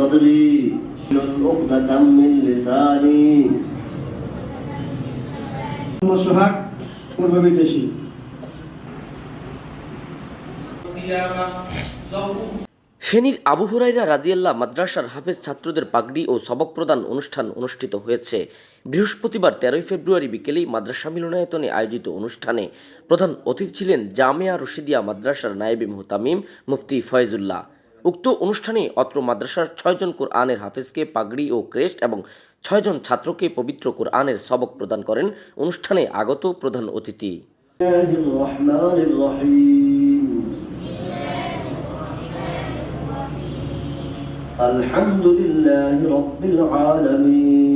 صدري واحلل عقدة من لساني মোহাম্মদ সোহাগ পূর্ব বিদেশী ফেনীর আবু হুরাইরা রাদিয়াল্লাহ মাদ্রাসার হাফেজ ছাত্রদের পাগড়ি ও সবক প্রদান অনুষ্ঠান অনুষ্ঠিত হয়েছে বৃহস্পতিবার তেরোই ফেব্রুয়ারি বিকেলেই মাদ্রাসা মিলনায়তনে আয়োজিত অনুষ্ঠানে প্রধান অতিথি ছিলেন জামিয়া রশিদিয়া মাদ্রাসার নায়েবে মুহতামিম মুফতি ফয়জুল্লাহ উক্ত অনুষ্ঠানে অত্র মাদ্রাসার ছয়জন কোরআনের হাফেজকে পাগড়ি ও ক্রেস্ট এবং ছয়জন ছাত্রকে পবিত্র কোরআনের সবক প্রদান করেন। অনুষ্ঠানে আগত প্রধান অতিথি। الحمد لله رب العالمين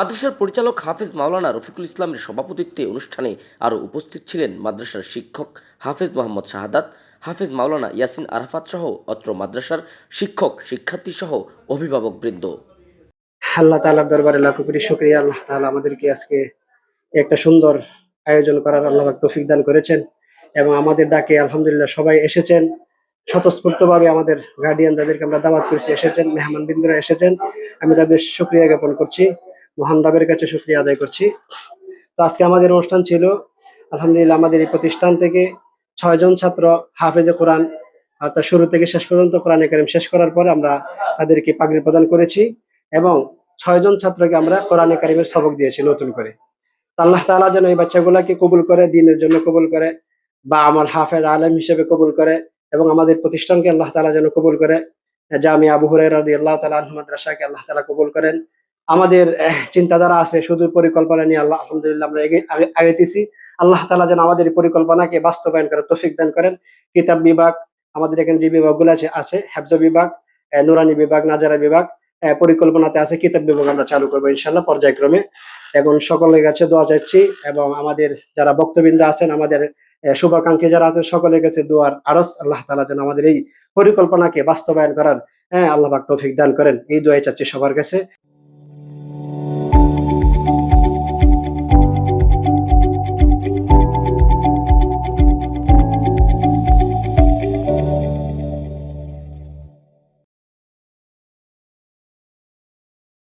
মাদ্রাসার পরিচালক হাফেজ মাওলানা রফিকুল ইসলামের সভাপতিত্বে অনুষ্ঠানে আরও উপস্থিত ছিলেন মাদ্রাসার শিক্ষক হাফেজ মোহাম্মদ শাহাদাত, হাফেজ মাওলানা ইয়াসিন আরাফাত সহ অত্র মাদ্রাসার শিক্ষক, শিক্ষার্থী সহ অভিভাবকবৃন্দ আল্লাহ তাআলার দরবারে লাখো কোটি শুকরিয়া। আল্লাহ তালা আমাদেরকে আজকে একটা সুন্দর আয়োজন করার আল্লাহ তৌফিক দান করেছেন এবং আমাদের ডাকে আলহামদুলিল্লাহ সবাই এসেছেন। স্বতঃস্ফূর্তভাবে আমাদের গার্ডিয়ান যাদেরকে আমরা দাওয়াত করেছি এসেছেন, মেহমান বিন্দুরা এসেছেন। আমি তাদের শুক্রিয়া জ্ঞাপন করছি। মহান রবের কাছে শুক্রিয়া আদায় করছি। তো আজকে আমাদের অনুষ্ঠান ছিল, আলহামদুলিল্লাহ আমাদের এই প্রতিষ্ঠান থেকে ছয়জন ছাত্র হাফেজে কোরআন, অর্থাৎ শুরু থেকে শেষ পর্যন্ত কোরআনে কারিম শেষ করার পরে আমরা তাদেরকে পাগড়ি প্রদান করেছি এবং ছয়জন ছাত্রকে আমরা কোরআনে কারিমের সবক দিয়েছি নতুন করে। আল্লাহ তাআলা যেন এই বাচ্চাগুলোকে কবুল করে, দিনের জন্য কবুল করে, বা আমার হাফেজ আলেম হিসেবে কবুল করে এবং আমাদের প্রতিষ্ঠানকে আল্লাহ তালা যেন কবুল করে। জামি আবু হুরায়রা রাদিয়াল্লাহু তাআলা আনহু মাদ্রাসাকে আল্লাহ তাআলা কবুল করেন। আমাদের চিন্তাধারা আছে, সুদূর পরিকল্পনা নিয়ে আল্লাহ, আলহামদুলিল্লাহ আমরা এগিয়ে, আগে- আগাইতেছি আল্লাহ তালা যেন আমাদের পরিকল্পনাকে বাস্তবায়ন করে তৌফিক দান করেন। কিতাব বিভাগ, আমাদের এখানে যে বিভাগগুলো আছে আছে, হেফজ বিভাগ নুরানি বিভাগ, নাজারা বিভাগ পরিকল্পনাতে আছে, কিতাব বিভাগ আমরা চালু করব ইনশাল্লাহ পর্যায়ক্রমে। এখন সকলের কাছে দোয়া চাচ্ছি এবং আমাদের যারা বক্তবৃন্দ আছেন, আমাদের শুভাকাঙ্ক্ষী যারা আছেন, সকলের কাছে দোয়ার আরস, আল্লাহ তালা যেন আমাদের এই পরিকল্পনাকে বাস্তবায়ন করার হ্যাঁ আল্লাহ তৌফিক দান করেন। এই দোয়াই চাচ্ছি সবার কাছে।